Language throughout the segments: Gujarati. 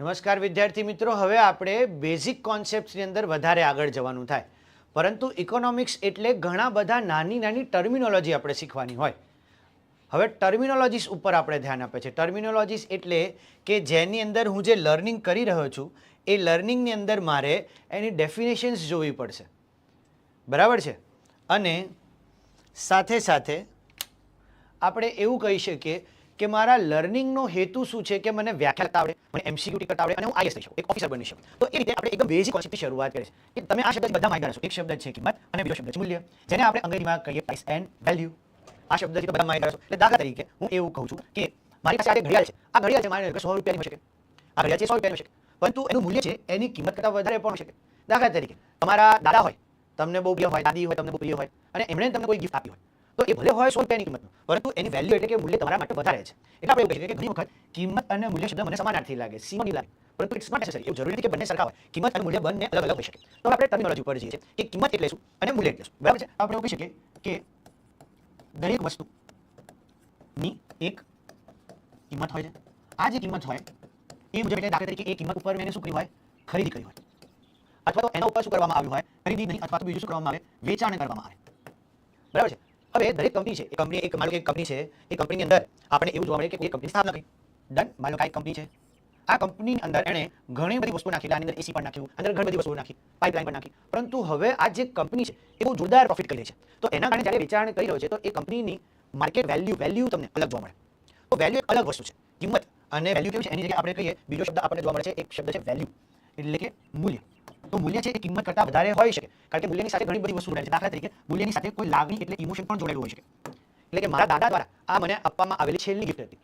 નમસ્કાર વિદ્યાર્થી મિત્રો, હવે આપણે બેઝિક કોન્સેપ્ટ્સની અંદર વધારે આગળ જવાનું થાય. પરંતુ ઇકોનોમિક્સ એટલે ઘણા બધા નાની નાની ટર્મિનોલોજી આપણે શીખવાની હોય. હવે ટર્મિનોલોજીસ ઉપર આપણે ધ્યાન આપે છે. ટર્મિનોલોજીસ એટલે કે જેની અંદર હું જે લર્નિંગ કરી રહ્યો છું, એ લર્નિંગની અંદર મારે એની ડેફિનેશન્સ જોવી પડશે. બરાબર છે? અને સાથે સાથે આપણે એવું કહી શકીએ કે મારા લર્નિંગનો હેતુ શું છે કે મને વ્યાખ્યા કરતા આવડે મને એમસીક્યુ કરતા આવડે અને હું આઈએસ થઈ શકું, એક ઓફિસર બની શકું. તો એ રીતે આપણે એકદમ બેઝિક કોન્સેપ્ટની શરૂઆત કરીએ કે તમે આ શબ્દ બધા માહિતી છો. એક શબ્દ છે કિંમત અને બીજો શબ્દ છે મૂલ્ય. જેને આપણે અંગ્રેજીમાં કહીએ પ્રાઇસ એન્ડ વેલ્યુ આ શબ્દ છે બધા માહિતી છો. એટલે દાખલા તરીકે હું એવું કહું છું કે મારી પાસે આજે ઘડિયાળ છે. આ ઘડિયાળ છે મારી સો રૂપિયાની હોઈ શકે. આ ઘડિયાળ છે સો રૂપિયાની હોઈ શકે. પરંતુ એનું મૂલ્ય છે એની કિંમત કરતાં વધારે પણ હોઈ શકે. દાખલા તરીકે, તમારા દાદા હોય, તમને બહુ પ્રિય હોય, દાદી હોય, તમને બહુ પ્રિય હોય અને એમણે તમને કોઈ ગિફ્ટ આપી હોય. તો એ ભલે હોય સો રૂપિયાની કિંમતનું, પરંતુ એની વેલ્યુ એટલે કે મૂલ્ય તમારા માટે વધારે છે. એટલે આપણે એવું કહીએ કે ઘણી વખત કિંમત અને મૂલ્ય શબ્દ મને સમાનાર્થી લાગે સીમોની લાગે. પરંતુ ઇટ્સ નોટ નેસેસરી એવું જરૂરી નથી કે બંને સરખા હોય. કિંમત અને મૂલ્ય બંને અલગ અલગ હોઈ શકે. તો આપણે ટર્મિનોલોજી ઉપર જઈએ કે કિંમત એટલે શું અને મૂલ્ય એટલે શું? બરાબર છે? આપણે એવું કહી શકીએ કે દરેક વસ્તુની એક કિંમત હોય છે. આ જે કિંમત હોય, એ મુજબ એટલે દાખલા તરીકે એ કિંમત ઉપર મેં શું કર્યું હોય? ખરીદી કરી હોય. અથવા તો એના ઉપર શું કરવામાં આવ્યું હોય? ખરીદી નહીં અથવા તો બીજું શું કરવામાં આવે? વેચાણ કરવામાં આવે. બરાબર છે? હવે દરેક કંપની છે, એ કંપની, એક માનો કે કંપની છે, એ કંપનીની અંદર આપણે એવું જોવા મળે કે કોઈ કંપની સ્થાપના કરી. ડન માનો કે કંપની છે. આ કંપનીની અંદર એણે ઘણી બધી વસ્તુ નાખી, આની અંદર એસી પણ નાખ્યું અંદર ઘણી બધી વસ્તુઓ નાખી પાઇપલાઇન પણ નાખી. પરંતુ હવે આ જે કંપની છે, એ બહુ જોરદાર પ્રોફિટ કરી છે. તો એના કારણે જ્યારે વેચાણ કરી રહ્યો છે, તો એ કંપનીની માર્કેટ વેલ્યુ વેલ્યુ તમને અલગ જોવા મળે. તો વેલ્યુ એક અલગ વસ્તુ છે. કિંમત અને વેલ્યુ કેવી છે? એની જગ્યાએ આપણે કહીએ, બીજો શબ્દ આપણને જોવા મળે છે, એક શબ્દ છે વેલ્યુ એટલે કે મૂલ્ય. તો મૂલ્ય છે એ કિંમત કરતાં વધારે હોઈ શકે. કારણ કે મૂલ્યની સાથે ઘણી બધી વસ્તુ જોડાયેલી છે. દાખલા તરીકે મૂલ્યની સાથે કોઈ લાગણી એટલે ઇમોશન પણ જોડાયેલું હોય શકે એટલે કે મારા દાદા દ્વારા આ મને આપવામાં આવેલી છેલ્લી ગિફ્ટ હતી.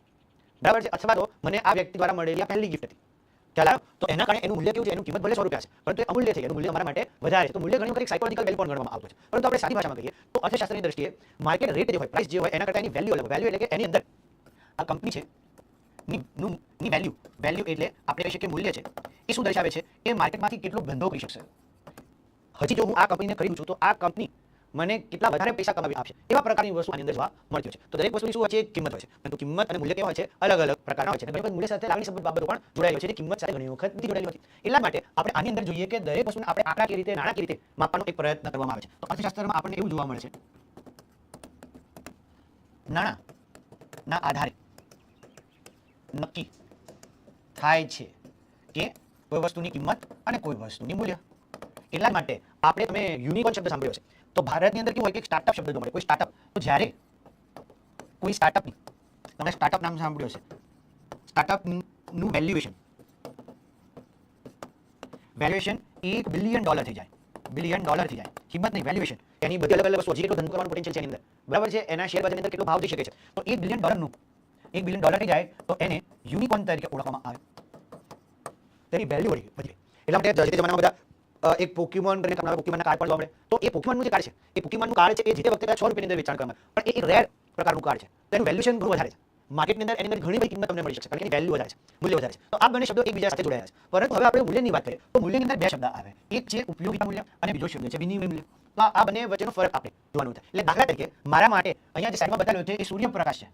બરાબર છે? અથવા તો મને આ વ્યક્તિ દ્વારા મળેલી આ પહેલી ગિફ્ટ હતી. ખ્યાલ તો એના કારણે એનું મૂલ્ય કેવું છે? એનું કિંમત ભલે સો રૂપિયા છે, પરંતુ એ અમૂલ્ય થઈ એનું મૂલ્ય અમારા માટે વધારે છે. તો મૂલ્ય ઘણી વખત સાયકોલોજીકલ વેલ્યુ પણ ગણવામાં આવતું છે. પરંતુ આપણે સાદી ભાષામાં કહીએ, તો અર્થશાસ્ત્રની દ્રષ્ટિએ માર્કેટ રેટ જે હોય પ્રાઇસ જે હોય, એના કરતાં એની વેલ્યુ અલગ વેલ્યુ એટલે કે એની અંદર આ કંપની છે, ની વેલ્યુ વેલ્યુ એટલે આપણે કહી શકીએ મૂલ્ય છે, એ શું દર્શાવે છે? એ માર્કેટમાંથી કેટલો ધંધો કરી શકશે. હજી જો હું આ કંપનીને ખરીદું છું, તો આ કંપની મને કેટલા વધારે પૈસા કમાવી આપશે? એવા પ્રકારની વસ્તુ આની અંદર જોવા મળતી હોય છે. તો દરેક વસ્તુની શું હોય છે? કિંમત હોય છે. પરંતુ કિંમત અને મૂલ્ય કેવા હોય છે? અલગ અલગ પ્રકારના હોય છે. ઘણી વખત મૂલ્ય સાથે લાગણી સંબંધ બાબતો પણ જોડાયેલી છે. જે કિંમત સાથે ઘણી વખત નથી જોડાયેલી હોતી એટલા માટે આપણે આની અંદર જોઈએ કે દરેક વસ્તુને આપણે આંકડાકીય રીતે નાણાકીય રીતે માપવાનો એક પ્રયત્ન કરવામાં આવે છે. તો અર્થશાસ્ત્રમાં આપણને એવું જોવા મળે છે. નાણાંના આધારે નક્કી થાય છે કે કોઈ વસ્તુની કિંમત અને કોઈ વસ્તુની મૂલ્ય. એટલા માટે આપણે તમે યુનિકોર્ન શબ્દ સાંભળ્યો છે. તો ભારતની અંદર કેવું હોય કે સ્ટાર્ટઅપ શબ્દ મળે, કોઈ સ્ટાર્ટઅપ તો જ્યારે કોઈ સ્ટાર્ટઅપ તમે સ્ટાર્ટઅપ નામ સાંભળ્યો છે સ્ટાર્ટઅપનું વેલ્યુએશન વેલ્યુએશન એક બિલિયન ડોલર થઈ જાય. બિલિયન ડોલર થઈ જાય. કિંમત નહીં વેલ્યુએશન એની બધી અલગ અલગ વસ્તુ હજી કેટલો ધંધો કરવાનું પોટેન્શિયલ છે એની અંદર. બરાબર છે? એના શેર બજારની અંદર કેટલો ભાવ થઈ શકે છે? તો એક બિલિયન ડોલરનું એક બિલિયન ડોલર થઈ જાય, તો એને યુનિકોર્ન તરીકે ઓળખવામાં આવે. તેની વેલ્યુ વધી. એટલા માટે જે જમાનામાં બધા એક પોકીમોન કરીને તમારા પોકેમોનના કાર્ડ પણ જોવા મળે તો એ પોકેમોનનું જે કાર્ડ છે, એ પોકેમોનનું કાર્ડ છે, એ જે વખતે સો રૂપિયાની અંદર વેચાણ કરવામાં પણ એ એક રેર પ્રકારનું કાર્ડ છે. તો એનું વેલ્યુએશન ઘણું વધારે છે. માર્કેટની અંદર એની અંદર ઘણી બધી કિંમત તમને મળી શકે કારણ કે વેલ્યુ વધારે છે, મૂલ્ય વધારે છે. તો આ બંને શબ્દો એકબીજા સાથે જોડાયા છે. પરંતુ હવે આપણે મૂલ્યની વાત કરીએ. તો મૂલ્યની અંદર બે શબ્દ આવે. એક છે ઉપયોગિતા મૂલ્ય અને બીજો શબ્દ છે વિનિમય મૂલ્ય. તો આ બંને વચ્ચેનો ફરક આપણે જોવાનું થાય એટલે દાખલા તરીકે, મારા માટે અહીંયા જે સાઈડમાં બતાવ્યો છે, એ સૂર્યપ્રકાશ છે.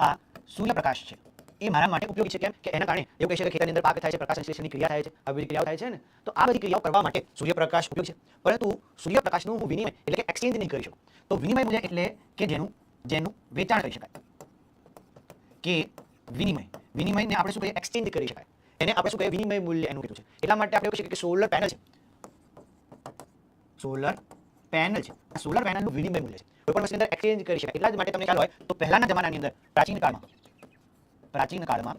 આ સૂર્યપ્રકાશ છે. એ મારા માટે ઉપયોગી છે. કેમ કે એના કારણે એવું કહી શકાય કે ખેતરની અંદર પાક થાય છે, પ્રકાશ સંશ્લેષણની ક્રિયા થાય છે આ ક્રિયાઓ થાય છે ને, તો આ બધી ક્રિયાઓ કરવા માટે સૂર્યપ્રકાશ ઉપયોગી છે. પરંતુ સૂર્યપ્રકાશનું હું વિનિમય એટલે કે એક્સચેન્જ નહીં કરી શકું. તો વિનિમય મૂલ્ય એટલે કે જેનું જેનું વેચાણ કરી શકાય. કે વિનિમય. વિનિમયને આપણે શું કહીએ? એક્સચેન્જ કરી શકાય. એને આપણે શું કહીએ? વિનિમય મૂલ્ય એનું કીધું છે. એટલા માટે આપણે શકીએ કે સોલર પેનલ છે. સોલર પેનલ છે. સોલર પેનલનું વિનિમય મૂલ્ય છે. કોઈ પણ વસ્તુની અંદર એક્સચેન્જ કરી શકાય. એટલા જ માટે તમને ખ્યાલ હોય તો પહેલાના જમાનાની અંદર, પ્રાચીન કાળમાં પ્રાચીન કાળમાં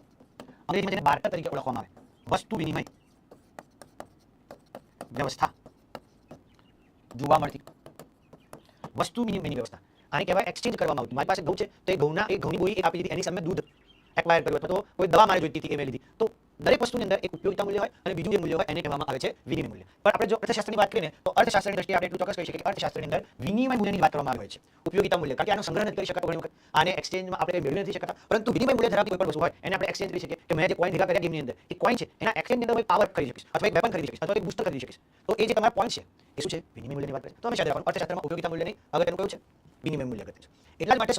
અંગ્રેજીમાં જેને તરીકે ઓળખવામાં આવે. વસ્તુ વિનિમય વ્યવસ્થા જોવા મળતી. વસ્તુ વિનિમયની વ્યવસ્થા. આને કહેવાય એક્સચેન્જ કરવામાં આવતું. મારી પાસે ઘઉં છે, તો એ ઘઉંના, એ ઘઉંની બોરી એક આપી દીધી. એની સામે દૂધ એક્વાયર કર્યું અથવા તો કોઈ દવા મારે જોઈતી હતી, એ મેં લીધી. તો દરેક વસ્તુની અંદર એક ઉપયોગિતા મૂલ્ય હોય અને બીજું જે મૂલ્ય હોય એને કહેવામાં આવે છે વિનિમય મૂલ્ય. પણ આપણે જો અર્થશાસ્ત્રની વાત કરીએ તો અર્થશાસ્ત્રની દ્રષ્ટિએ આપણે એટલું ચોક્કસ કહી શકીએ કે અર્થશાસ્ત્રની અંદર વિનિમય મૂલ્યની વાત કરવામાં આવે છે. ઉપયોગિતા મૂલ્ય, કારણ કે આનો સંગ્રહ નથી કરી શકાતો ઘણી વખત. આને એક્સચેન્જમાં આપણે મેળવી નથી શકતા, પરંતુ વિનિમય મૂલ્ય ધરાવતી કોઈ પણ વસ્તુ હોય, એને આપણે એક્સચેન્જ કરી શકીએ કે મેં જે કોઈન ભેગા કર્યા ગેમની અંદર, એ કોઈન છે, એના એક્સચેન્જની અંદર પાવર ખરીદી શકીશ અથવા એક વેપન ખરીદી શકીશ અથવા એક બુસ્ટર ખરીદી શકીશ. તો એ જે તમારા પોઈન્ટ છે, એ શું છે? વિનિમય મૂલ્યની વાત કરે તો હંમેશા રાખવાનું, અર્થશાસ્ત્રમાં ઉપયોગિતા મૂલ્ય નહીં અગત્યનું કયું છે? વિનિમય મૂલ્ય અગત્ય છે. એટલા માટે